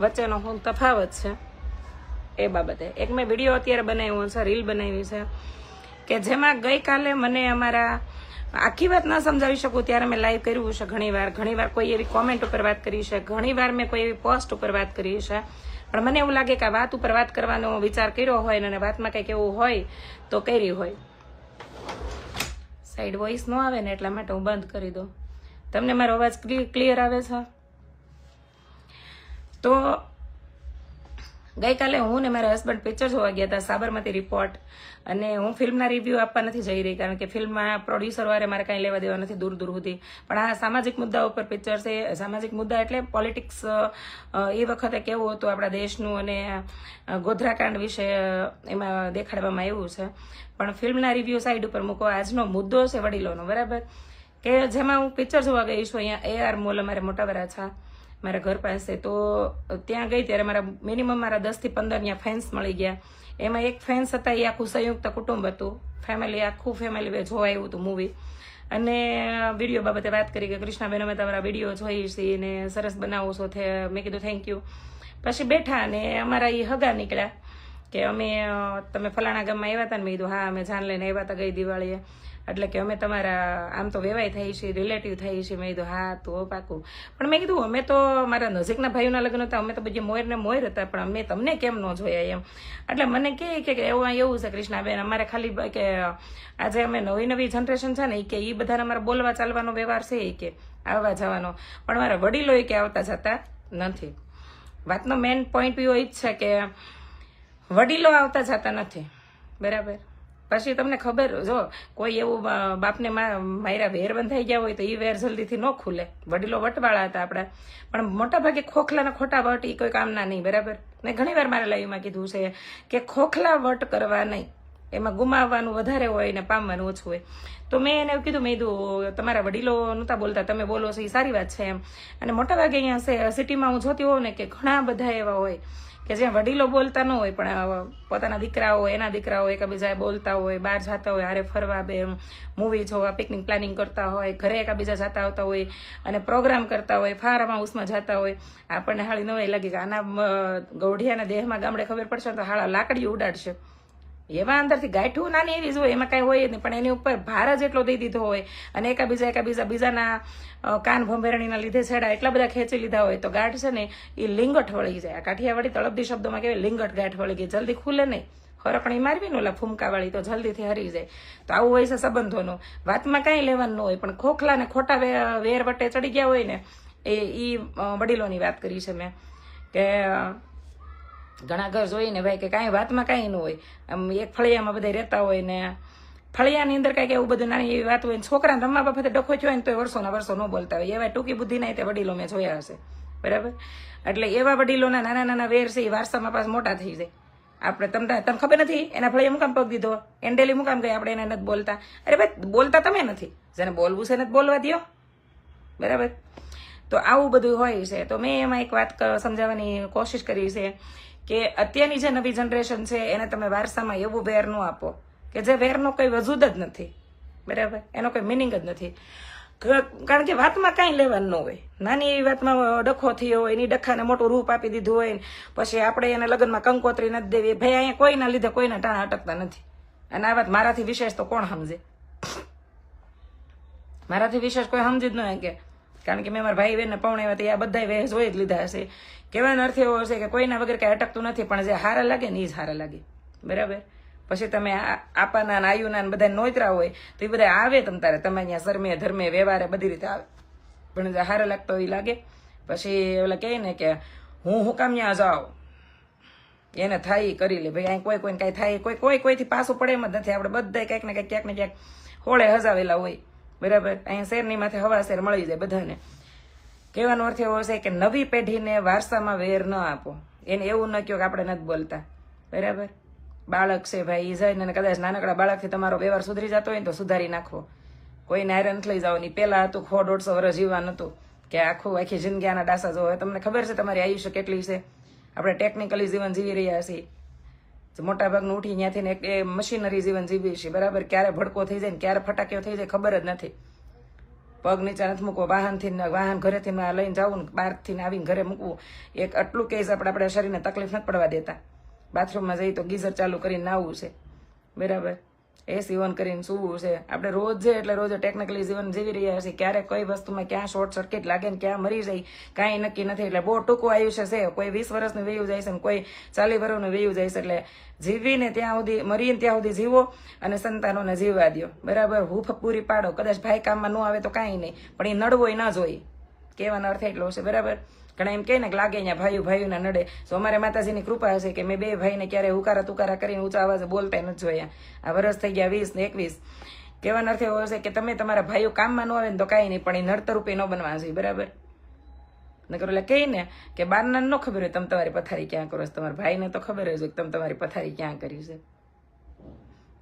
વચ્ચેનો શું તફાવત છે એ બાબતે. એક મેં વીડિયો અત્યારે બનાવ્યો છે રીલ બનાવી છે, કે જેમાં ગઈકાલે મને અમારા, આખી વાત ના સમજાવી શકું ત્યારે મેં લાઈવ કર્યું છે ઘણીવાર. ઘણીવાર કોઈ એવી કોમેન્ટ ઉપર વાત કરી છે, ઘણીવાર મેં કોઈ એવી પોસ્ટ ઉપર વાત કરી છે. પણ મને એવું લાગે કે આ વાત ઉપર વાત કરવાનો વિચાર કર્યો હોય અને વાતમાં કંઈક એવું હોય તો કરી હોય. સાઈડ વોઇસ ન આવે ને એટલા માટે હું બંધ કરી દઉં. તમને મારો અવાજ ક્લિયર આવે છે? તો ગઈકાલે હું ને મારા હસબન્ડ પિક્ચર જોવા ગયા હતા, સાબરમતી રિપોર્ટ અને હું ફિલ્મના રિવ્યૂ આપવા નથી જઈ રહી, કારણ કે ફિલ્મમાં પ્રોડ્યુસર વારે મારે કાંઈ લેવા દેવા નથી દૂર દૂર સુધી. પણ આ સામાજિક મુદ્દા ઉપર પિક્ચર છે સામાજિક મુદ્દા એટલે પોલિટિક્સ એ વખતે કેવું હતું આપણા દેશનું અને ગોધરાકાંડ વિશે એમાં દેખાડવામાં આવ્યું છે. પણ ફિલ્મના રિવ્યૂ સાઈડ ઉપર મૂકો આજનો મુદ્દો છે વડીલોનો, બરાબર? કે જેમાં હું પિક્ચર જોવા ગઈ છું, અહીંયા એ આર મોલ અમારે મોટા વરાછા મારા ઘર પાસે, તો ત્યાં ગઈ ત્યારે મારા મિનિમમ મારા દસથી પંદર ત્યાં ફેન્સ મળી ગયા. એમાં એક ફેન્સ હતા, એ આખું સંયુક્ત કુટુંબ હતું. ફેમિલી આખું ફેમિલી જોવા આવ્યું હતું મૂવી અને વીડિયો બાબતે વાત કરી કે કૃષ્ણાબેન, અમે તમારા વીડિયો જોઈ છીએ ને સરસ બનાવો છો મેં કીધું થેન્ક યુ પછી બેઠા અને અમારા એ હગા નીકળ્યા કે અમે તમે ફલાણા ગામમાં આવ્યા હતા ને? મેં કીધું, હા, અમે જાન લઈને આવ્યા હતા ગઈ દિવાળીએ. એટલે કે અમે તમારા, આમ તો વેવાય થઈ છે રિલેટિવ થઈ છે, મેં કીધું, હા, તો પાકું. પણ મેં કીધું, અમે તો મારા નજીકના ભાઈઓના લગ્ન હતા, અમે તો બધી મોર ને મોર હતા, પણ અમે તમને કેમ ન જોયા એમ? એટલે મને કે એવું એવું છે કૃષ્ણાબેન, અમારે ખાલી કે આજે અમે નવી નવી જનરેશન છે ને કે એ બધાને અમારે બોલવા ચાલવાનો વ્યવહાર છે એ કે, આવવા જવાનો. પણ મારા વડીલો એ કે આવતા જતા નથી. વાતનો મેઇન પોઈન્ટ એવો એ જ છે કે વડીલો આવતા જતા નથી. બરાબર? પછી તમને ખબર, જો, કોઈ એવું બાપને માયરા વેર બંધાઈ ગયા હોય તો એ વેર જલ્દીથી ન ખુલે. વડીલો વટવાળા હતા આપણા. પણ મોટા ભાગે ખોખલાના ખોટા વટ એ કોઈ કામના નહીં, બરાબર? મેં ઘણી વાર મારા લાઈવમાં કીધું છે કે ખોખલા વટ કરવા નહીં. એમાં ગુમાવવાનું વધારે હોય ને પામવાનું ઓછું હોય. તો મેં એને કીધું, મેં કીધું તમારા વડીલો નહોતા બોલતા, તમે બોલો છો એ સારી વાત છે એમ. અને મોટા ભાગે અહીંયા સિટીમાં હું જોતી હોઉં ને કે ઘણા બધા એવા હોય કે જ્યાં વડીલો બોલતા ન હોય, પણ પોતાના દીકરાઓ, એના દીકરાઓ એકબીજાએ બોલતા હોય, બહાર જતા હોય, હારે ફરવા બે મૂવી જોવા પિકનિક પ્લાનિંગ કરતા હોય, ઘરે એકબીજા જતા આવતા હોય અને પ્રોગ્રામ કરતા હોય ફાર્મ હાઉસમાં જતા હોય, આપણને હાળી નવાઈ લાગી કે આના ગૌઢિયાના દેહમાં ગામડે ખબર પડશે ને તો હાળા લાકડી ઉડાડશે. એવા અંદરથી ગાંઠું નાની એવી જ હોય, એમાં કાંઈ હોય નહીં. પણ એની ઉપર ભાર જ એટલો દઈ દીધો હોય અને એકાબીજા એકાબીજા બીજાના કાન ભંભેરણીના લીધે છેડા એટલા બધા ખેંચી લીધા હોય, તો ગાંઠ છે ને એ લિંગટ વળી જાય. કાઠિયાવાડી તળપદી શબ્દોમાં કહેવાય લિંગટ ગાંઠ વળી ગઈ. જલ્દી ખુલે નહીં. એ મારવી ને ઓલા ફૂમકાવાળી તો જલ્દીથી હરી જાય. તો આવું હોય છે સંબંધોનું. વાતમાં કાંઈ લેવાનું હોય, પણ ખોખલા ને ખોટા વેરવટે વેર વટે ચડી ગયા હોય ને, એ ઈ વડીલોની વાત કરી છે મેં. કે ઘણા ઘર જોઈએ ને ભાઈ કે કાંઈ વાતમાં કાંઈ ન હોય. આમ એક ફળિયામાં બધા રહેતા હોય ને ફળિયાની અંદર કાંઈક એવું બધું નાની એવી વાત હોય ને છોકરાને રમવા બાબતે ડખો થયો ને તો વર્ષોના વર્ષો ન બોલતા હોય. એવા ટૂંકી બુદ્ધિ નહીં તે વડીલો મેં જોયા હશે. બરાબર? એટલે એવા વડીલોના નાના નાના વેર છે એ વારસામાં પાસ મોટા થઈ જાય. આપણે તમને તમને ખબર નથી? એના ફળિયા મુકામ પગ દીધો? એન્ડેલી મુકામ ગઈ? આપણે એને નથી બોલતા. અરે ભાઈ, બોલતા તમે નથી. જેને બોલવું છે ને બોલવા દ્યો. બરાબર? તો આવું બધું હોય છે. તો મેં એમાં એક વાત સમજાવવાની કોશિશ કરી છે. કે અત્યારની જે નવી જનરેશન છે, એને તમે વારસામાં એવું વેર ન આપો, કે જે વેરનો કોઈ વજૂદ જ નથી. બરાબર? એનો કોઈ મિનિંગ જ નથી. કારણ કે વાતમાં કાંઈ લેવાનું ન હોય. નાની એવી વાતમાં ડખો થયો હોય, એની ડખાને મોટું રૂપ આપી દીધું હોય, પછી આપણે એને લગ્નમાં કંકોત્રી નથી દેવી. ભાઈ, અહીંયા કોઈના લીધે કોઈના ટાણા અટકતા નથી. અને આ વાત મારાથી વિશેષ તો કોણ સમજે? મારાથી વિશેષ કોઈ સમજી જ ન કે કારણ કે મેં મારા ભાઈ બહેનને પૌણે તે આ બધા વહેજ હોય જ લીધા હશે. કહેવાનો અર્થ એવો હશે કે કોઈના વગર કાંઈ અટકતું નથી, પણ જે હારા લાગે ને એ જ હારા લાગે. બરાબર? પછી તમે આપાના આયુના બધા નોતરા હોય, તો એ બધા આવે તમ તારે. તમે અહીંયા શરમે, ધર્મે, વ્યવહારે બધી રીતે આવે. પણ જે હારા લાગતો એ લાગે. પછી ઓલા કહે ને કે, હું હું કામ ત્યાં જાઉં? એને થાય કરી લે. ભાઈ, અહીં કોઈ કોઈને કાંઈ થાય, કોઈ કોઈ, કોઈથી પાછું પડે એમ જ નથી. આપણે બધા ક્યાંક ને ક્યાંક ક્યાંક ને ક્યાંક હોળે હજાવેલા હોય. બરાબર? અહીંયા શેરની માથે હવા શેર મળી જાય બધાને. કહેવાનો અર્થ એવો છે કે નવી પેઢીને વારસામાં વેર ન આપો. એને એવું ન કહો કે આપણે નથી બોલતા. બરાબર? બાળક છે ભાઈ, ઈ જઈને કદાચ નાનકડા બાળકથી તમારો વ્યવહાર સુધરી જતો હોય ને તો સુધારી નાખવો. કોઈને આયરન લઈ જાઓ ની પહેલાં હતું ખો દોઢસો વર્ષ જીવવાનું હતું. કે આખું આખી જિંદગી આના ડાસા જો તમને ખબર છે તમારી આયુષ્ય કેટલી છે? આપણે ટેકનિકલી જીવન જીવી રહ્યા છીએ. મોટા ભાગનું ઉઠી ત્યાંથી ને એ મશીનરી જીવન જીવી છીએ બરાબર? ક્યારે ભડકો થઈ જાય ને ક્યારે ફટાક્યો થઈ જાય ખબર જ નથી. પગ નીચે નથી મૂકવો, વાહનથી વાહન ઘરેથી લઈને જવું ને બહારથી આવીને ઘરે મૂકવું. એક આટલું કેસ આપણે આપણા શરીરને તકલીફ નથી પડવા દેતા. બાથરૂમમાં જઈએ તો ગીઝર ચાલુ કરીને નાવું છે. બરાબર? એસી સીવન કરીને શું છે. આપણે રોજ એટલે રોજ ટેકનિકલી જીવન જીવી રહ્યા છીએ. ક્યારે કઈ વસ્તુમાં ક્યાં શોર્ટ સર્કિટ લાગે ને ક્યાં મરી જાય, કાંઈ નક્કી નથી. એટલે બહુ ટૂંકું આયુષ્ય છે. કોઈ વીસ વર્ષનું વેયું જાય છે ને કોઈ ચાલીસ વર્ષનું વેયું જાય છે. એટલે જીવીને ત્યાં સુધી, મરીને ત્યાં સુધી જીવો અને સંતાનોને જીવવા દો બરાબર? હૂફ પૂરી પાડો. કદાચ ભાઈ કામમાં ન આવે તો કાંઈ નહીં. પણ એ નડવો ન જોઈએ. કહેવાનો અર્થ એટલો છે. બરાબર? ઘણા એમ કહે ને કે લાગે અહીંયા ભાઈ ભાઈઓને નડે. તો અમારે માતાજીની કૃપા હશે કે મેં બે ભાઈને ક્યારે ઉકારા તુકારા કરીને ઊંચા અવાજે બોલતા નથી જોયા. આ વર્ષ થઈ ગયા વીસ ને એકવીસ. કહેવાનો અર્થ એવો હશે કે તમે તમારા ભાઈઓ કામમાં ન આવે ને તો કાંઈ નહીં, પણ એ નડતર ન બનવા જોઈએ બરાબર? નકર એટલે કહી ને કે બારના ન ખબર હોય, તમે તમારી પથારી ક્યાં કરો છો? તમારા ભાઈને તો ખબર હોય કે તમે તમારી પથારી ક્યાં કરી છે.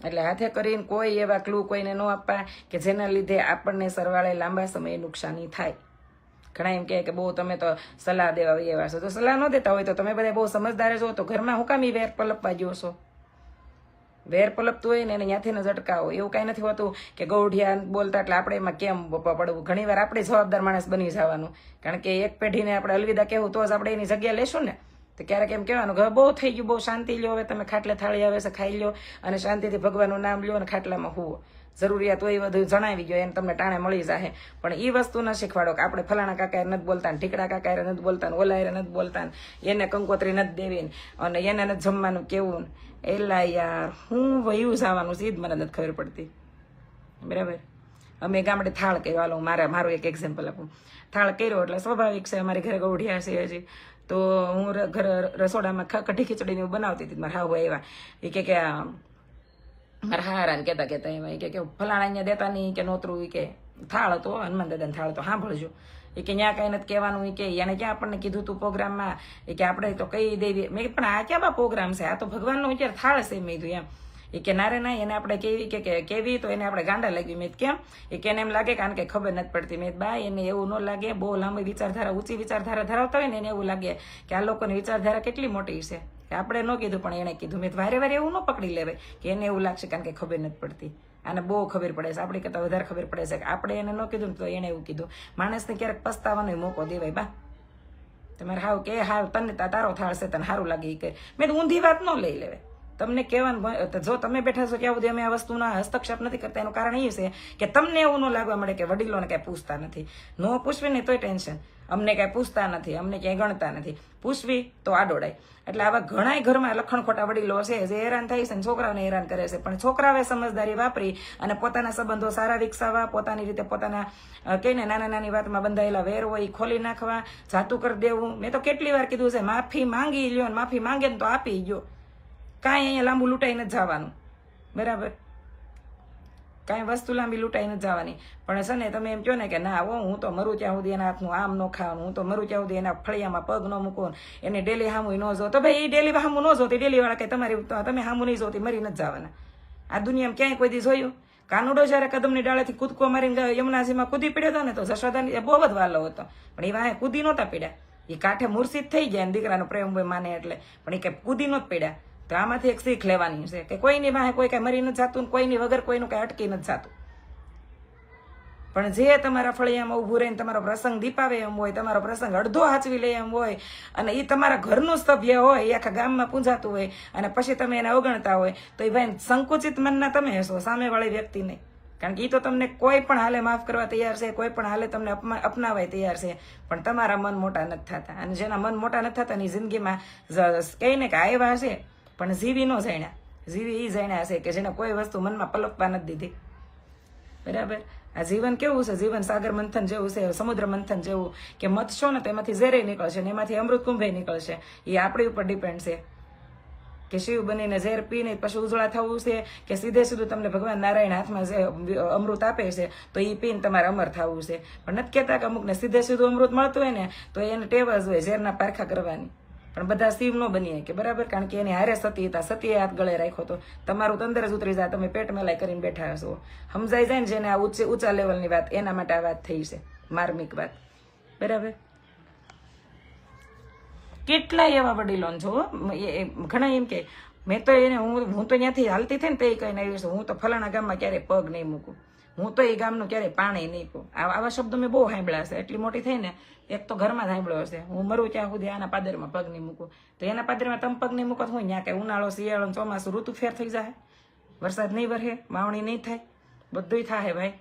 એટલે હાથે કરીને કોઈ એવા ક્લુ કોઈને ન આપવા કે જેના લીધે આપણને સરવાળે લાંબા સમયે નુકસાની થાય. ઘણા એમ કહે કે બહુ તમે તો સલાહ દેવા એવા છો. તો સલાહ ન દેતા હોય તો તમે બધા બહુ સમજદાર છો તો ઘરમાં હું કામ વેર પલપવા ગયો છો? વેર પલપતું હોય ને એને ત્યાંથી ન અટકાવો એવું કાંઈ નથી હોતું કે ગૌઢિયા બોલતા એટલે આપણે એમાં કેમ પડવું? ઘણી વાર આપણે જવાબદાર માણસ બની જવાનું. કારણ કે એક પેઢીને આપણે અલવિદા કહેવું તો જ આપણે એની જગ્યા લેશું ને. તો ક્યારેક એમ કહેવાનું કે બહુ થઈ ગયું, બહુ શાંતિ લ્યો. હવે તમે ખાટલે થાળી આવે છે, ખાઈ લ્યો અને શાંતિથી ભગવાનનું નામ લ્યો અને ખાટલામાં હુવો. જરૂરિયાત હોય એ બધું જણાવી ગયો, એને તમને ટાણે મળી જશે પણ એ વસ્તુ ન શીખવાડો કે આપણે ફલાણા કાકા નથી બોલતા ને ઢીકડા કાકા નથી બોલતા ને ઓલા નથી બોલતા એને કંકોત્રી નથી દેવી અને એને નથી જમવાનું કેવું એલા યાર, હું વયું જવાનું છે એ જ મને નથી ખબર પડતી. બરાબર? અમે ગામડે થાળ કર્યો. હાલો, મારે મારું એક એક્ઝામ્પલ આપું. થાળ કર્યો એટલે સ્વાભાવિક છે મારી ઘરે ગૌઢિયા છે હજી. તો હું ઘર રસોડામાં કઢી ખીચડીને એવું બનાવતી હતી મારા હાવ આવ્યા. એ કે મારા હારા કહેતા કહેતા એમાં કે ફલાણા અહીંયા દેતા નહીં કે નોતરું કે, થાળ હતો હનુમાન દાદાને થાળ હતો. સાંભળજો. એ કે ત્યાં કઈ નથી કહેવાનું એ કે એને ક્યાં આપણને કીધું તું પ્રોગ્રામમાં? એ કે આપણે તો કહી દેવી. મેં પણ આ ક્યાં પ્રોગ્રામ છે? આ તો ભગવાનનો વિચાર થાળ છે, મેં કીધું એમ. એ કે નારે ના, એને આપણે કેવી કે કેવી તો એને આપણે ગાંડા લાગ્યું. મેં કેમ? એ કે એને એમ લાગે કારણ કે ખબર નથી પડતી. મેં બા, એને એવું ન લાગે. બહુ લાંબી વિચારધારા, ઊંચી વિચારધારા ધરાવતા હોય ને એને એવું લાગે કે આ લોકોની વિચારધારા કેટલી મોટી છે. આપણે ન કીધું, પણ એણે કીધું. મેં વારે વારે એવું ન પકડી લેવાય કે એને એવું લાગશે કારણ કે ખબર નથી પડતી. આને બહુ ખબર પડે છે. આપણી કરતાં વધારે ખબર પડે છે કે આપણે એને ન કીધું તો એને એવું કીધું. માણસને ક્યારેક પસ્તાવાનો મોકો દેવાય, બા. તમારે હાવ કે, હાવ, તને તારો થાળ છે, તને સારું લાગે એ કે. મેં ઊંધી વાત ન લઈ લેવે તમને કહેવાનું જો તમે બેઠા છો ત્યાં સુધી અમે આ વસ્તુના હસ્તક્ષેપ નથી કરતા, એનું કારણ એ છે કે તમને એવું ન લાગવા મળે કે વડીલોને કાંઈ પૂછતા નથી. ન પૂછવી ને તોય ટેન્શન. અમને કાંઈ પૂછતા નથી, અમને ક્યાંય ગણતા નથી. પૂછવી તો આડોડાય. એટલે આવા ઘણાય ઘરમાં લખણ ખોટા વડીલો છે જે હેરાન થાય છે છોકરાઓને હેરાન કરે છે. પણ છોકરાઓએ સમજદારી વાપરી અને પોતાના સંબંધો સારા વિકસાવવા, પોતાની રીતે પોતાના કહીને નાના નાની વાતમાં બંધાયેલા વેર હોય એ ખોલી નાખવા જાતું કરી દેવું. મેં તો કેટલી વાર કીધું છે, માફી માંગી લ્યો ને, માફી માંગે ને તો આપી ગયો કાંઈ અહીંયા લાંબુ લૂંટાઈ જ જવાનું. બરાબર? કાંઈ વસ્તુ લાંબી લૂંટાઈ ન જવાની. પણ છે ને, તમે એમ કહો ને કે ના, હો, હું તો મરું ત્યાં સુધી એના હાથનું આમ ન ખાવાનું, હું તો મરું ત્યાં સુધી એના ફળિયામાં પગ ન મૂકો ને એને ડેલી હામું ન જો તો ભાઈ એ ડેલી હામું ન જોતી ડેલી વાળા કઈ તમારી તમે હામું નહીં જોતી, મરી નથી જવાના. આ દુનિયામાં ક્યાંય કોઈ દી જોયું? કાનુડો જ્યારે કદમની ડાળેથી કૂદકો મારીને યમુનાજીમાં કૂદી પડ્યો હતો ને, તો જશોદાની બહુ જ વાલો હતો. પણ એ વાહે કૂદી નહોતા પડ્યા. એ કાંઠે મૂર્છિત થઈ ગયા ને દીકરાનો પ્રેમ માને એટલે. પણ એ કઈ કૂદી નહોત પડ્યા. તો આમાંથી એક શીખ લેવાની છે કે કોઈની પાસે કોઈ કઈ મરી નથી જાતું કોઈની વગર કોઈનું કઈ અટકી નથી જાતું. પણ જે તમારા ફળિયામાં ઊભું રહીને તમારો પ્રસંગ દીપાવે એમ હોય, તમારો પ્રસંગ અડધો હાચવી લે એમ હોય, અને એ તમારા ઘરનું સભ્ય હોય એ આખા ગામમાં પૂંજાતું હોય, અને પછી તમે એને અવગણતા હોય, તો એ ભાઈ સંકુચિત મનના તમે હશો, સામેવાળી વ્યક્તિ નહીં. કારણ કે એ તો તમને કોઈ પણ હાલે માફ કરવા તૈયાર છે, કોઈ પણ હાલે તમને અપનાવાય તૈયાર છે, પણ તમારા મન મોટા નથી થતા. અને જેના મન મોટા નથી થતા એની જિંદગીમાં કહીને કે આવ્યા છે પણ જીવી ન જાણ્યા. જીવી એ જાણ્યા છે કે જેને કોઈ વસ્તુ મનમાં પલપવા નથી દીધી. બરાબર? આ જીવન કેવું છે? જીવન સાગર મંથન જેવું છે, સમુદ્ર મંથન જેવું કે મથશો ને તેમાંથી ઝેરે નીકળશે ને એમાંથી અમૃત કુંભે નીકળશે. એ આપણી ઉપર ડિપેન્ડ છે. કે શિવ બનીને ઝેર પીને પછી ઉજળા થવું છે કે સીધે સીધું તમને ભગવાન નારાયણ હાથમાં જે અમૃત આપે છે, તો એ પીને તમારે અમર થવું છે. પણ નથી કહેતા કે અમુકને સીધે સીધું અમૃત મળતું હોય ને, તો એને ટેવ જ હોય ઝેરના પારખા કરવાની. પણ બધા શિવ ન બનીએ કે બરાબર? કારણ કે એની હારે સતી હતા. સતીએ હાથ ગળે રાખ્યો તો તમારું તંદર જ ઉતરી જાય. તમે પેટ મેલાઈ કરીને બેઠા હશો. સમજાઈ જાય ને જેને આ ઊંચે ઊંચા લેવલની વાત, એના માટે આ વાત થઈ છે. માર્મિક વાત. બરાબર? કેટલા એવા વડીલો છો ઘણા એમ કે, મેં તો એને, હું હું તો ત્યાંથી હાલતી થઈ ને તે કહીને આવી છું. હું તો ફલાણા ગામમાં ક્યારેય પગ નહીં મૂકું. હું તો એ ગામનું ક્યારેય પાણી નહીં પો આવા શબ્દો મેં બહુ સાંભળ્યા છે એટલી મોટી થઈ ને એક તો ઘરમાં સાંભળ્યો હશે. હું મરું ત્યાં સુધી આના પાદરમાં પગ નહીં મૂકું. તો એના પાદરમાં તમે પગ નહીં મૂકો હું ત્યાં કે ઉનાળો, શિયાળો ચોમાસું ઋતુ ફેર થઈ જાય. વરસાદ નહીં વરહે વાવણી નહીં થાય. બધુંય થાય ભાઈ.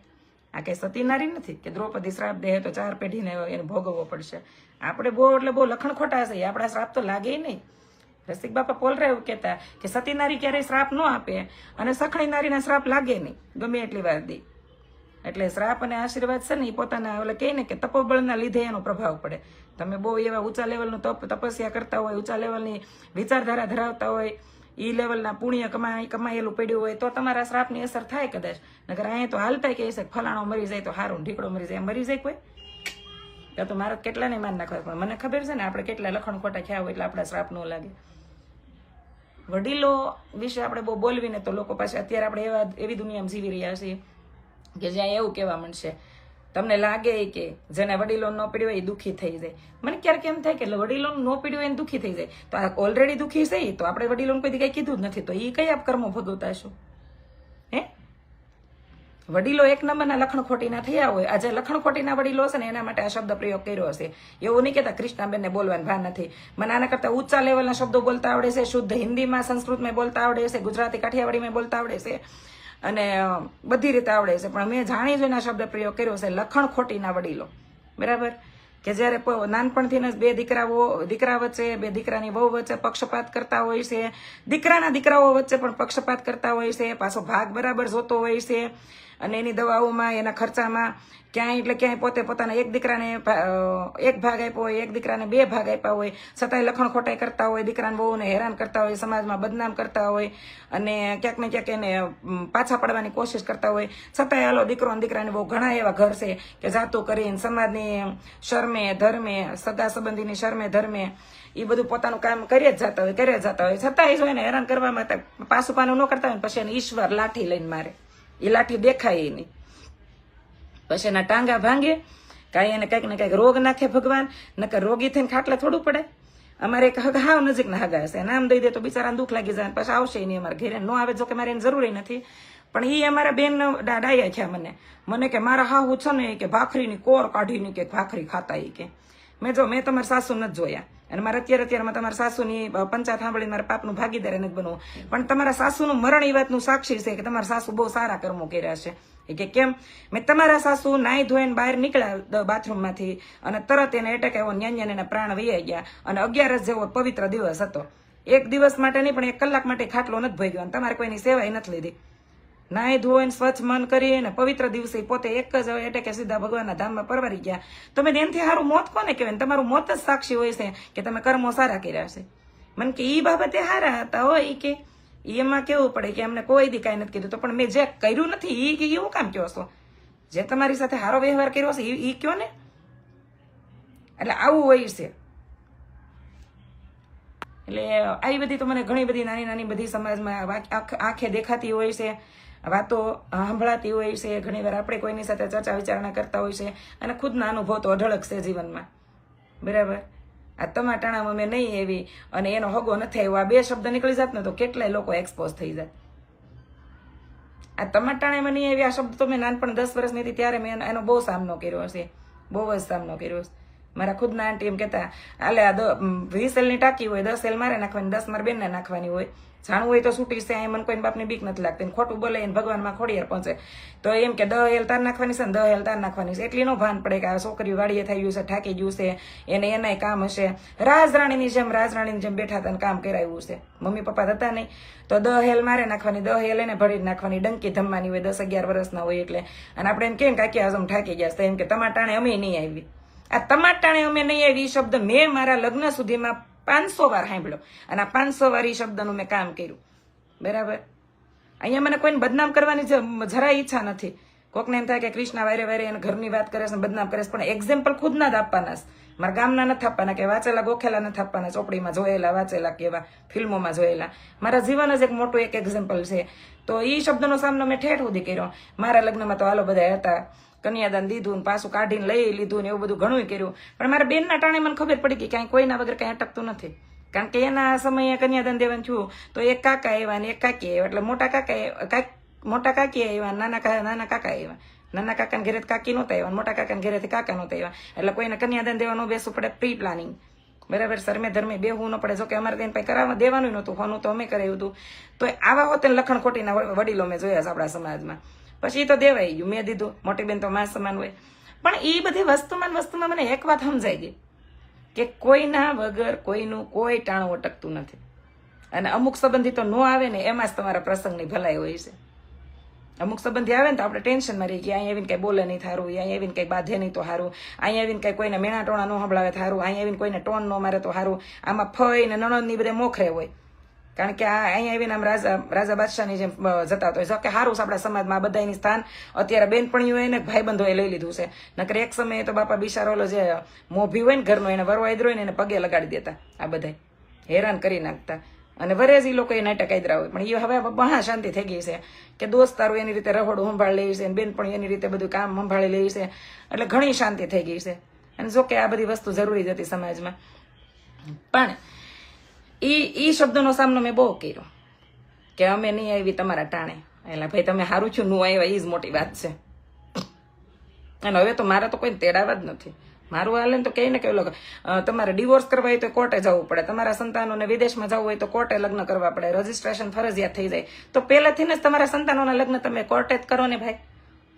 આ કે સતી નારી નથી કે દ્રૌપદી શ્રાપ દે તો ચાર પેઢીને એને ભોગવવો પડશે. આપણે બહુ એટલે બહુ લખણ ખોટા છે. આપણા શ્રાપ તો લાગે નહીં. રસિક બાપા પોલરા એવું કહેતા કે સતી નારી ક્યારેય શ્રાપ ન આપે અને સખણી નારીના શ્રાપ લાગે નહીં. ગમે એટલી વાર દી. એટલે શ્રાપ અને આશીર્વાદ છે ને એ પોતાના ઓલે કહે ને કે તપોબળના લીધે એનો પ્રભાવ પડે. તમે બહુ એવા ઊંચા લેવલનું તપ, તપસ્યા કરતા હોય, ઊંચા લેવલની વિચારધારા ધરાવતા હોય, ઈ લેવલના પુણ્ય કમાઈ કમાયેલું પડ્યું હોય, તો તમારા શ્રાપની અસર થાય કદાચ. નગર અહીંયા તો હાલતા કે છે ફલાણો મરી જાય તો હારું ઢીકડો મરી જાય મરી જાય કોઈ? ત્યાં તો મારા કેટલા નહીં માન નાખવા પણ મને ખબર છે ને આપણે કેટલા લખણ ખોટા ખ્યા હોય એટલે આપણા શ્રાપ ન લાગે. વડીલો વિશે આપણે બહુ બોલવીને તો લોકો પાસે અત્યારે આપણે એવા, એવી દુનિયામાં જીવી રહ્યા છીએ. કે જ્યાં એવું કહેવા મળશે તમને લાગે કે જેને વડીલો ન પીડ્યો એ દુઃખી થઈ જાય. મને ક્યારેક એમ થાય કે વડીલો ન પીડ્યું એને દુઃખી થઈ જાય. તો આ ઓલરેડી દુઃખી છે તો આપણે વડીલોને કોઈ કંઈ કીધું જ નથી. તો એ કયા કર્મો ભોગવતા છો હે? વડીલો એક નંબરના લખણ ખોટીના થયા હોય. આજે લખણ ખોટીના વડીલો છે ને એના માટે આ શબ્દ પ્રયોગ કર્યો હશે. એવું નહીં કહેતા કૃષ્ણાબેનને બોલવાનું ભાન નથી. મને આના કરતાં ઊંચા લેવલના શબ્દો બોલતા આવડે છે. શુદ્ધ હિન્દીમાં, સંસ્કૃતમાં બોલતા આવડે છે. ગુજરાતી કાઠિયાવાડીમાં બોલતા આવડે છે. અને બધી રીતે આવડે છે. પણ મેં જાણી જોઈને શબ્દ પ્રયોગ કર્યો છે, લખણ ખોટીના વડીલો. બરાબર? કે જ્યારે નાનપણથી જ બે દીકરાઓ, દીકરા વચ્ચે, બે દીકરાની વહુ વચ્ચે પક્ષપાત કરતા હોય છે. દીકરાના દીકરાઓ વચ્ચે પણ પક્ષપાત કરતા હોય છે. પાછો ભાગ બરાબર જોતો હોય છે. અને એની દવાઓમાં, એના ખર્ચામાં ક્યાંય, એટલે ક્યાંય પોતે પોતાના એક દીકરાને એક ભાગ આપ્યો હોય, એક દીકરાને બે ભાગ આપ્યા હોય, છતાંય લખણ ખોટાઈ કરતા હોય, દીકરાને બહુને હેરાન કરતા હોય, સમાજમાં બદનામ કરતા હોય, અને ક્યાંક ને ક્યાંક એને પાછા પડવાની કોશિશ કરતા હોય. છતાંય હાલો, દીકરો અને દીકરાને બહુ ઘણા એવા ઘર છે કે જાતું કરીને સમાજની શરમે, ધર્મે, સગા સંબંધીની શરમે, ધર્મે એ બધું પોતાનું કામ કરી જ જતા હોય, કરી જ જતા હોય. છતાંય જો એને હેરાન કરવામાં પાછું પાનું ન કરતા હોય પછી એને ઈશ્વર લાઠી લઈને મારે. એ લાઠી દેખાય નહીં પછી એના ટાંગા ભાંગે, કાંઈ એને કંઈક ને કંઈક રોગ નાખે ભગવાન, નકર રોગી થઈને ખાટલે થોડું પડે. અમારે એક હગ હાવ નજીકના હગા હશે. નામ દઈ દે તો બિચારાને દુઃખ લાગી જાય પછી આવશે નહીં અમારા ઘેરે. ન આવે જો કે મારે એની જરૂરી નથી. પણ એ અમારા બેન ડાયા છે મને. મને કે મારા હાહુ છે ને કે ભાખરીની કોર કાઢીને કે ભાખરી ખાતા એ કે. મેં જો મેં તમારા સાસુ નથી જોયા. અને મારે અત્યારે અત્યારમાં તમારા સાસુની પંચાયત સાંભળીને મારા પાપનું ભાગીદાર નથી બનવું. પણ તમારા સાસુનું મરણ એ વાતનું સાક્ષી છે કે તમારા સાસુ બહુ સારા કર્મો કર્યા છે. કે કેમ? મેં તમારા સાસુ નાઈ ધોઈને બહાર નીકળ્યા બાથરૂમમાંથી અને તરત એને એટેક આવ્યો ન્યાન્યાને એના પ્રાણ વૈયા ગયા. અને અગિયારસ જેવો પવિત્ર દિવસ હતો. એક દિવસ માટે નહીં, પણ એક કલાક માટે ખાટલો નથી ભોગ્યો અને તમારે કોઈની સેવાય નથી લીધી. નાય ધોઈને સ્વચ્છ મન કરી ને પવિત્ર દિવસે પોતે એક જ એટલે કે સીધા ભગવાનના ધામમાં પરવારી ગયા. તમે એનથી સારું મોત કોને કહેવાય? તમારું મોત જ સાક્ષી હોય છે કે તમે કર્મો સારા કર્યા છે. મને કે ઈ બાબતે સારા હતા હોય કે એમાં કેવું પડે કે એમને કોઈ દી કાંઈ નથી કીધું. તો પણ મેં જે કર્યું નથી એ કે એવું કામ કહો છો? જે તમારી સાથે સારો વ્યવહાર કર્યો છે એ કયો ને? એટલે આવું હોય છે. એટલે આવી બધી તો મને ઘણી બધી નાની નાની બધી સમાજમાં આંખે દેખાતી હોય છે. વાતો સાંભળાતી હોય છે ઘણીવાર આપણે કોઈની સાથે ચર્ચા વિચારણા કરતા હોય છે અને ખુદના અનુભવ તો અઢળક છે જીવનમાં. બરાબર? આ તમાટાણામાં મેં નહીં એવી અને એનો હગો નથી આવ્યો. આ બે શબ્દ નીકળી જાત ને તો કેટલાય લોકો એક્સપોઝ થઈ જાય. આ તમાટાણામાં નહીં એવી આ શબ્દ તો મેં નાનપણ દસ વર્ષની હતી ત્યારે મેં એનો- બહુ સામનો કર્યો હશે. બહુ જ સામનો કર્યો છે મારા ખુદના આંટી એમ કહેતા આલે આ વીસ સેલની ટાંકી હોય, દસ એલ મારે નાખવાની, દસ મારે બેનને નાખવાની હોય. જાણવું હોય તો છૂટી છે મને કોઈને બાપની બીક નથી લાગતી. ખોટું બોલે એને ભગવાનમાં ખોડિયાર પહોંચે. તો એમ કે, દહ એલ તાર નાખવાની છે ને દહ હેલ તાર નાખવાની છે. એટલી નો ભાન પડે કે આ છોકરી વાડીએ થઈ ગયું છે ઠાકી ગયું છે, એને એનાય કામ હશે. રાજરાણીની જેમ રાજરાણીની જેમ બેઠા હતા કામ કરાવ્યું છે. મમ્મી પપ્પા હતા નહીં. તો દહ હેલ મારે નાખવાની, દહ હેલ એને ભરી નાખવાની, ડંકી ધમવાની હોય, દસ અગિયાર વર્ષના હોય એટલે. અને આપણે એમ કેમ કાકી આઝમ ઠાકી ગયા છે? એમ કે તમાટાણે અમે નહીં આવી. આ તમાટાણે અમે નહીં આવી શબ્દ મેં મારા લગ્ન સુધીમાં પાંચસો વાર સાંભળ્યો. અને આ પાંચસો વાર ઈ શબ્દનું મેં કામ કર્યું. બરાબર? અહીંયા મને કોઈને બદનામ કરવાની જરાય ઈચ્છા નથી. કોકને એમ થાય કે કૃષ્ણ વારે વારે એને ઘરની વાત કરે છે બદનામ કરે છે, પણ એક્ઝામ્પલ ખુદના જ આપવાના છે. મારા ગામના નથી આપવાના, કે વાંચેલા ગોખેલા નથી આપવાના, ચોપડીમાં જોયેલા, વાંચેલા કેવા ફિલ્મોમાં જોયેલા. મારા જીવન જ એક મોટું એક એક્ઝામ્પલ છે. તો એ શબ્દનો સામનો મેં ઠેઠ સુધી કર્યો. મારા લગ્નમાં તો આલો બધા હતા. કન્યાદાન દીધું ને પાછું કાઢીને લઈ લીધું ને એવું બધું ઘણું કર્યું. પણ મારા બેનના ટાણે મને ખબર પડી કે ક્યાંય કોઈના વગર કાંઈ અટકતું નથી. કારણ કે એના સમયે કન્યાદાન દેવાનું થયું તો એક કાકા આવ્યા ને એક કાકી આવ્યા. એટલે મોટા કાકા મોટા કાકી આવ્યા નાના નાના કાકા આવ્યા. નાના કાકાને ઘેરે કાકી નહોતા આવ્યા મોટા કાકાને ઘરેથી કાકા નહોતા આવ્યા. એટલે કોઈને કન્યાદાન દેવાનું બેસવું પડે, પ્રી પ્લાનિંગ. બરાબર સરમે ધર્મે બેહવું ન પડે. જો કે અમારે તેને કરાવવા દેવાનું નહોતું. હોનું તો અમે કરાવ્યું હતું. તો આવા હોત લખણ ખોટીના વડીલો મેં જોયા છે આપણા સમાજમાં. પછી તો દેવાઈ ગયું મેં દીધું, મોટી બેન તો માં સમાન હોય. પણ એ બધી વસ્તુમાં વસ્તુમાં મને એક વાત સમજાઈ ગઈ, કે કોઈના વગર કોઈનું કોઈ ટાણું અટકતું નથી. અને અમુક સંબંધી તો ન આવે ને, એમાં જ તમારા પ્રસંગની ભલાઈ હોય છે. અમુક સંબંધી આવે ને તો આપણે ટેન્શનમાં રહીએ કે અહીંયા આવીને કંઈ બોલે નહીં થારું, અહીંયા આવીને કંઈ બાંધે નહીં તો સારું અહીંયા આવીને કંઈ કોઈને મેણા ટોણા ન સંભળાવે થારું અહીંયા આવીને કોઈને ટોન ન મારે તો સારું આમાં ફઈને નણંદની બધે મોખરે હોય. કારણ કે આ અહીંયા આવીને આમ રાજા રાજા બાદશાહની જેમ જતા હોય જો કે સારું આપણા સમાજમાં આ બધાની સ્થાન. અત્યારે બેનપણીઓ એને ભાઈબંધોએ લઈ લીધું છે. નકર એક સમયે તો બાપા બિશારોલો જે મોભી હોય ને ઘરનો, એને વરવાઈદ્રો હોય ને એને પગે લગાડી દેતા આ બધા હેરાન કરી નાખતા. અને વરેજ એ લોકો એ નાટક આદરા હોય. પણ એ હવે મહા શાંતિ થઈ ગઈ છે કે દોસ્તારો એની રીતે રહોડું સંભાળી લે છે બેન બેનપણી એની રીતે બધું કામ સંભાળી લેવી છે. એટલે ઘણી શાંતિ થઈ ગઈ છે. અને જો કે આ બધી વસ્તુ જરૂરી જ હતી સમાજમાં. પણ ઈ એ શબ્દનો સામનો મેં બહુ કર્યો. કે અમે નહીં આવી તમારા ટાણે. એટલે ભાઈ તમે સારું છું નું આવ્યા એ જ મોટી વાત છે. અને હવે તો મારે તો કોઈ તેડાવા જ નથી. મારું હાલે તો કહીને કે ઓલો, તમારે ડિવોર્સ કરવા હોય તો કોર્ટે જવું પડે. તમારા સંતાનોને વિદેશમાં જવું હોય તો કોર્ટે લગ્ન કરવા પડે. રજીસ્ટ્રેશન ફરજિયાત થઈ જાય. તો પહેલેથી જ તમારા સંતાનોના લગ્ન તમે કોર્ટે જ કરો ને ભાઈ.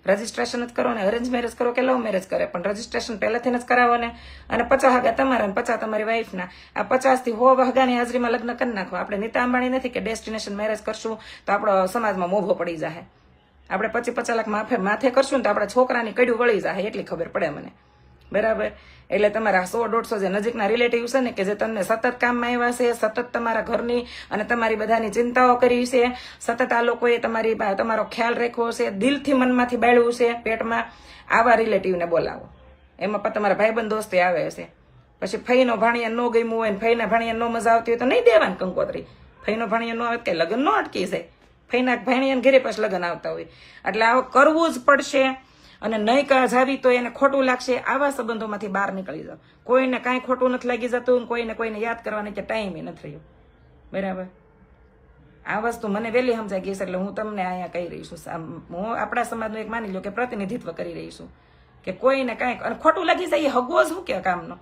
રજીસ્ટ્રેશન જ કરો ને અરેન્જ મેરેજ કરો કે લવ મેરેજ કરે, પણ રજીસ્ટ્રેશન પહેલેથી જ કરાવો ને. અને પચાસ હગા તમારા ને પચાસ તમારી વાઈફના આ પચાસથી હો હગાની હાજરીમાં લગ્ન કરી નાખો. આપણે નીતા અંબાણી નથી કે ડેસ્ટિનેશન મેરેજ કરશું તો આપણો સમાજમાં મોભો પડી જાય આપણે પચી પચાસ લાખ માથે માથે કરશું ને તો આપણા છોકરાની કડ્યું વળી જાય એટલી ખબર પડે મને. બરાબર? એટલે તમારા સો દોઢસો જે નજીકના રિલેટિવ છે ને, કે જે તમને સતત કામમાં આવ્યા છે, સતત તમારા ઘરની અને તમારી બધાની ચિંતાઓ કરી છે, સતત આ લોકોએ તમારી તમારો ખ્યાલ રાખ્યો છે, દિલથી મનમાંથી બાળ્યું છે, પેટમાં આવા રિલેટિવને બોલાવો. એમાં પણ તમારા ભાઈબંધ દોસ્તે આવે છે. પછી ફઈનો ભાણિયા ન ગમ્યું હોય ફઈના ભાણિયા ન મજા આવતી હોય તો નહીં દેવાની કંકોત્રી. ફઈનો ભાણિયા ન આવે કે લગ્ન ન અટકી જાય ફઈના ભાણિયાને ઘરે પછી લગ્ન આવતા હોય. એટલે આવું કરવું જ પડશે. અને નહીં જાવી તો એને ખોટું લાગશે. આવા સંબંધોમાંથી બહાર નીકળી જાવ. કોઈને કાંઈ ખોટું નથી લાગી જતું કોઈને કોઈને યાદ કરવાની કે ટાઈમ નથી રહ્યો. બરાબર? આ વસ્તુ મને વહેલી સમજાઈ ગઈ છે એટલે હું તમને અહીંયા કહી રહી છું. હું આપણા સમાજનું એક માની લો કે પ્રતિનિધિત્વ કરી રહી છું. કે કોઈને કાંઈક અને ખોટું લાગી જાય એ હગવો શું કે કામનો?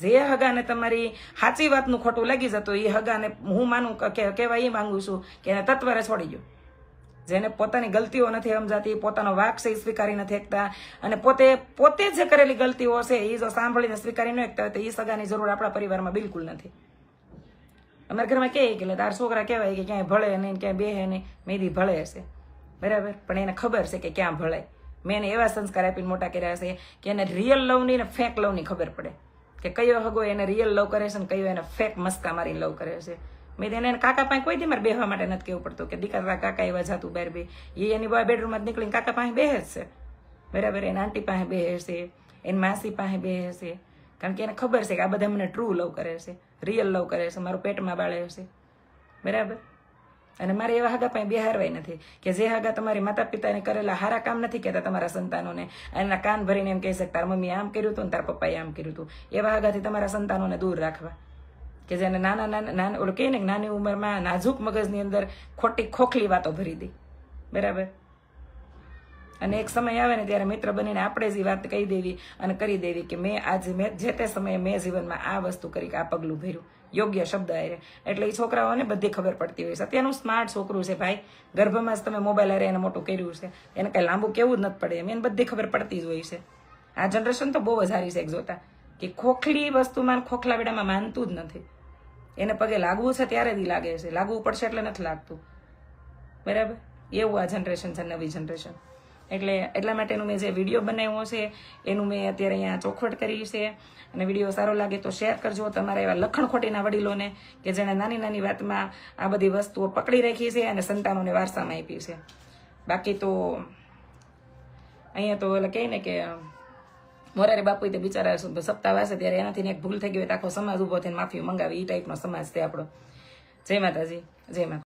જે હગાને તમારી સાચી વાતનું ખોટું લાગી જતું એ હગાને હું માનું કે કહેવા એ માંગુ છું કે એને તત્વરે છોડી ગયો જેને પોતાની ગલતીઓ નથી સમજાતી, પોતાનો વાક છે એ સ્વીકારી નથી શકતા. અને પોતે પોતે જે કરેલી ગલતીઓ છે એ જો સાંભળીને સ્વીકારી ન શકતા હોય તો એ સગાની જરૂર આપણા પરિવારમાં બિલકુલ નથી. અમારા ઘરમાં કહે કે તાર છોકરા કહેવાય કે ક્યાંય ભળે નહીં ક્યાંય બેહે નહીં. મેદી ભળે હશે બરાબર? પણ એને ખબર છે કે ક્યાં ભળે મેં એને એવા સંસ્કાર આપીને મોટા કર્યા છે કે એને રિયલ લવની ને ફેક લવની ખબર પડે. કે કયો હગો એને રિયલ લવ કરે છે ને કયો એને ફેક મસ્કા મારીને લવ કરે છે. મેં તેને એને કાકા પાસે કોઈ દી મારે બેહવા માટે નથી કેવું પડતું કે દીકરા કાકા એવા જાતું બહાર બે. એ એની બહાર બેડરૂમમાં જ નીકળીને કાકા પાસે બેહે બરાબર, એના આંટી પાસે બેહે એની માસી પાસે છે કારણ કે એને ખબર છે કે આ બધા મને ટ્રુ લવ કરે છે રિયલ લવ કરે છે, મારું પેટમાં બાળે છે. બરાબર? અને મારે એવા હાગા પાસે બિહારવાય નથી કે જે હાગા તમારી માતા પિતાને કરેલા સારા કામ નથી કહેતા તમારા સંતાનોને. એના કાન ભરીને એમ કહી શકે તારા મમ્મી આમ કર્યું હતું ને તાર પપ્પાએ આમ કર્યું હતું. એવા હાગાથી તમારા સંતાનોને દૂર રાખવા. કે જેને નાના નાના નાના ઓલું કહે ને નાની ઉંમરમાં નાજુક મગજની અંદર ખોટી ખોખલી વાતો ભરી દે. બરાબર? અને એક સમય આવે ને ત્યારે મિત્ર બનીને આપણે જ એ વાત કહી દેવી અને કરી દેવી કે મેં આજે મેં જે તે સમયે મેં જીવનમાં આ વસ્તુ કરી કે આ પગલું ભર્યું. યોગ્ય શબ્દ આરે એટલે એ છોકરાઓને બધી ખબર પડતી હોય છે. અત્યારનું સ્માર્ટ છોકરું છે ભાઈ. ગર્ભમાં જ તમે મોબાઈલ આરે એને મોટું કર્યું છે. એને કાંઈ લાંબુ કેવું જ નથી પડે. એમ એને બધી ખબર પડતી જ હોય છે. આ જનરેશન તો બહુ જ સારી છે એક જોતા. કે ખોખલી વસ્તુમાં ખોખલા વેડામાં માનતું જ નથી. એને પગે લાગવું છે ત્યારે જ લાગે છે. લાગવું પડશે એટલે નથી લાગતું. બરાબર? એવું આ જનરેશન છે, નવી જનરેશન એટલે એટલા માટેનું મેં જે વીડિયો બનાવ્યો છે, એનું મેં અત્યારે અહીંયા ચોખવટ કરી છે. અને વીડિયો સારો લાગે તો શેર કરજો તમારા એવા લખણખોટીના વડીલોને કે જેણે નાની નાની વાતમાં આ બધી વસ્તુઓ પકડી રાખી છે અને સંતાનોને વારસામાં આપી છે. બાકી તો અહીંયા તો એટલે કહે ને કે મોરારી બાપુ તે બિચારા સપ્તાહ વાસે ત્યારે એનાથી એક ભૂલ થઈ ગઈ હોય તો આખો સમાજ ઊભો થઈને માફી મંગાવી એ ટાઈપનો સમાજ છે આપણો. જય માતાજી, જય માતા